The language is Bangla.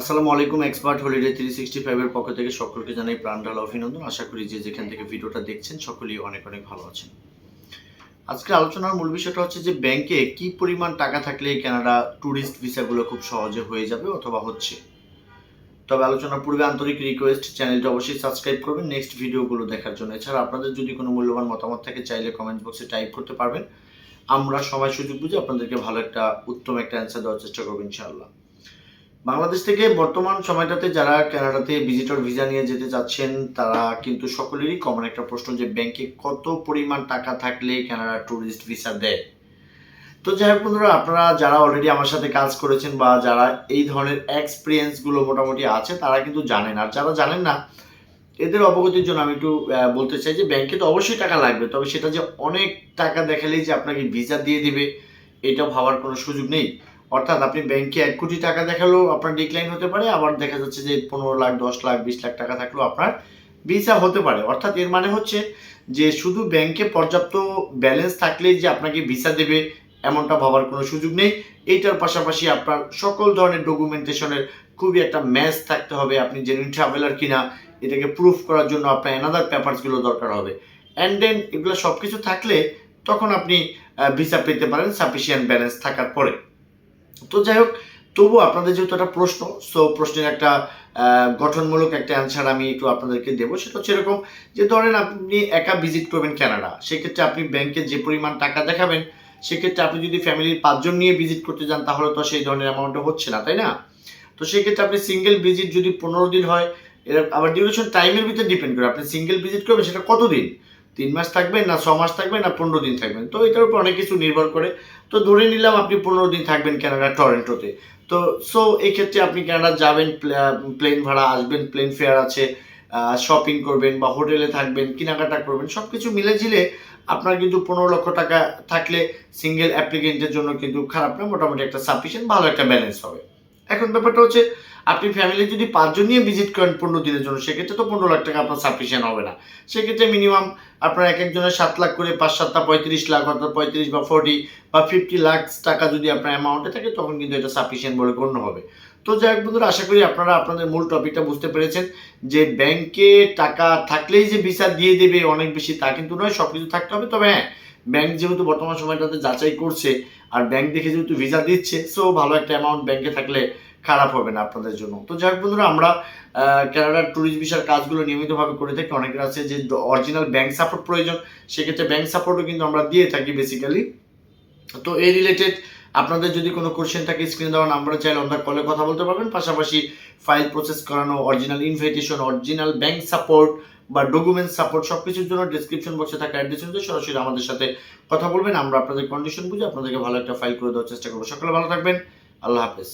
আসসালামু আলাইকুম এক্সপার্ট হলিডে থ্রি সিক্সটি ফাইভের পক্ষ থেকে সকলকে জানাই প্রাণঢাল অভিনন্দন। আশা করি যে যেখান থেকে ভিডিওটা দেখছেন, সকলেই অনেক অনেক ভালো আছেন। আজকে আলোচনার মূল বিষয়টা হচ্ছে যে ব্যাংকে কি পরিমাণ টাকা থাকলে কানাডা ট্যুরিস্ট ভিসাগুলো খুব সহজে হয়ে যাবে অথবা হচ্ছে। তবে আলোচনার পূর্বে আন্তরিক রিকোয়েস্ট চ্যানেলটা অবশ্যই সাবস্ক্রাইব করবেন। নেক্সট ভিডিওগুলো দেখার জন্য। এছাড়া আপনাদের যদি কোনো মূল্যবান মতামত থাকে, চাইলে কমেন্ট বক্সে টাইপ করতে পারবেন। আমরা সময় সুযোগ বুঝে আপনাদেরকে ভালো একটা, উত্তম একটা অ্যান্সার দেওয়ার চেষ্টা করব, ইনশাআল্লাহ। বাংলাদেশ থেকে বর্তমান সময়টাতে যারা কানাডাতে ভিজিটর ভিসা নিয়ে যেতে চাচ্ছেন, তারা কিন্তু সকলেরই কমন একটা প্রশ্ন যে ব্যাংকে কত পরিমাণ টাকা থাকলে কানাডা ট্যুরিস্ট ভিসা দেয়? তো যাই হোক বন্ধুরা, আপনারা যারা অলরেডি আমার সাথে কাজ করেছেন বা যারা এই ধরনের এক্সপিরিয়েন্সগুলো মোটামুটি আছে, তারা কিন্তু জানেন। আর যারা জানেন না, এদের অবগতির জন্য আমি একটু বলতে চাই যে ব্যাংকে তো অবশ্যই টাকা লাগবে, তবে সেটা যে অনেক টাকা দেখালেই যে আপনাকে ভিসা দিয়ে দিবে, এটা ভাবার কোনো সুযোগ নেই। অর্থাৎ আপনি ব্যাংকে এক কোটি টাকা দেখালেও আপনার ডিক্লাইন হতে পারে, আবার দেখা যাচ্ছে যে পনেরো লাখ, দশ লাখ, বিশ লাখ টাকা থাকলেও আপনার ভিসা হতে পারে। অর্থাৎ এর মানে হচ্ছে যে শুধু ব্যাংকে পর্যাপ্ত ব্যালেন্স থাকলেই যে আপনাকে ভিসা দেবে এমনটা ভাবার কোনো সুযোগ নেই। এইটার পাশাপাশি আপনার সকল ধরনের ডকুমেন্টেশনের খুবই একটা ম্যাচ থাকতে হবে আপনি জেনুইন ট্রাভেলার কিনা, এটাকে প্রুফ করার জন্য আপনার অ্যানাদার পেপারসগুলো দরকার হবে। অ্যান্ড দেন এগুলো সব কিছু থাকলে তখন আপনি ভিসা পেতে পারেন সাফিসিয়েন্ট ব্যালেন্স থাকার পরে। তো যাই হোক তবু আপনাদের যেহেতু একটা প্রশ্ন সো প্রশ্নের একটা গঠনমূলক একটা অ্যান্সার আমি একটু আপনাদেরকে দেবো। সেটা হচ্ছে এরকম যে ধরেন আপনি একা ভিজিট করবেন কানাডা সেক্ষেত্রে আপনি ব্যাংকে যে পরিমাণ টাকা দেখাবেন, সেক্ষেত্রে আপনি যদি ফ্যামিলির পাঁচজন নিয়ে ভিজিট করতে যান, তাহলে তো সেই ধরনের অ্যামাউন্টটা হচ্ছে না, তাই না? তো সেক্ষেত্রে আপনি সিঙ্গেল ভিজিট যদি পনেরো দিন হয়, এর আবার ডিউরেশন টাইমের ভিতরে ডিপেন্ড করে, আপনি সিঙ্গেল ভিজিট করবেন সেটা কতদিন? তিন মাস থাকবেন না ছ মাস থাকবেন না পনেরো দিন থাকবেন তো এটার উপর অনেক কিছু নির্ভর করে। তো ধরে নিলাম আপনি পনেরো দিন থাকবেন কানাডা টরেন্টোতে তো সো এই ক্ষেত্রে আপনি কানাডা যাবেন প্লেন ভাড়া আসবেন প্লেন ফেয়ার আছে শপিং করবেন বা হোটেলে থাকবেন, কেনাকাটা করবেন সব কিছু মিলে ঝিলে আপনার কিন্তু পনেরো লক্ষ টাকা থাকলে সিঙ্গেল অ্যাপ্লিকেন্টের জন্য কিন্তু খারাপ না, মোটামুটি একটা সাফিসিয়েন্ট ভালো একটা ব্যালেন্স হবে। এখন ব্যাপারটা হচ্ছে আপনি ফ্যামিলি যদি পাঁচজন নিয়ে ভিজিট করেন পনেরো দিনের জন্য, সেক্ষেত্রে তো পনেরো লাখ টাকা আপনার সাফিসিয়েন্ট হবে না। সেক্ষেত্রে মিনিমাম আপনার এক একজনের সাত লাখ করে পাঁচ সাতটা পঁয়ত্রিশ লাখ, অর্থাৎ পঁয়ত্রিশ বা ফোর্টি বা ফিফটি লাখ টাকা যদি আপনার অ্যামাউন্টে থাকে, তখন কিন্তু এটা সাফিসিয়েন্ট বলে গণ্য হবে। তো যাই হোক বন্ধুরা, আশা করি আপনারা আপনাদের মূল টপিকটা বুঝতে পেরেছেন, যে ব্যাংকে টাকা থাকলেই যে ভিসা দিয়ে দেবে অনেক বেশি তা কিন্তু নয় সব কিছু থাকতে হবে। তবে হ্যাঁ ব্যাংক যেহেতু বর্তমান সময়টাতে যাচাই করছে, আর ব্যাংক দেখে যেহেতু ভিসা দিচ্ছে সো ভালো একটা অ্যামাউন্ট ব্যাংকে থাকলে খারাপ হবে না আপনাদের জন্য। তো যাই হোক বন্ধুরা, আমরা ক্যানাডার ট্যুরিস্ট ভিসার কাজগুলো নিয়মিতভাবে করে থাকি। অনেকের আছে যে অরিজিনাল ব্যাংক সাপোর্ট প্রয়োজন, সেক্ষেত্রে ব্যাংক সাপোর্টও কিন্তু আমরা দিয়ে থাকি বেসিক্যালি তো এই রিলেটেড আপনাদের যদি কোনো কোয়েশ্চেন থাকে স্ক্রিন দেওয়া নাম্বারে চাইলে অন্য কলে কথা বলতে পারবেন। পাশাপাশি ফাইল প্রসেস করানো original invitation original bank support বা ডকুমেন্ট সাপোর্ট সব কিছুর জন্য ডিসক্রিপশন বক্সে থাকা অ্যাড্রেস সরাসরি আমাদের সাথে কথা বলবেন। আমরা আপনাদের কন্ডিশন বুঝে আপনাদেরকে ভালো একটা ফাইল করে দেওয়ার চেষ্টা করব। সকলে ভালো থাকবেন। আল্লাহ হাফেজ।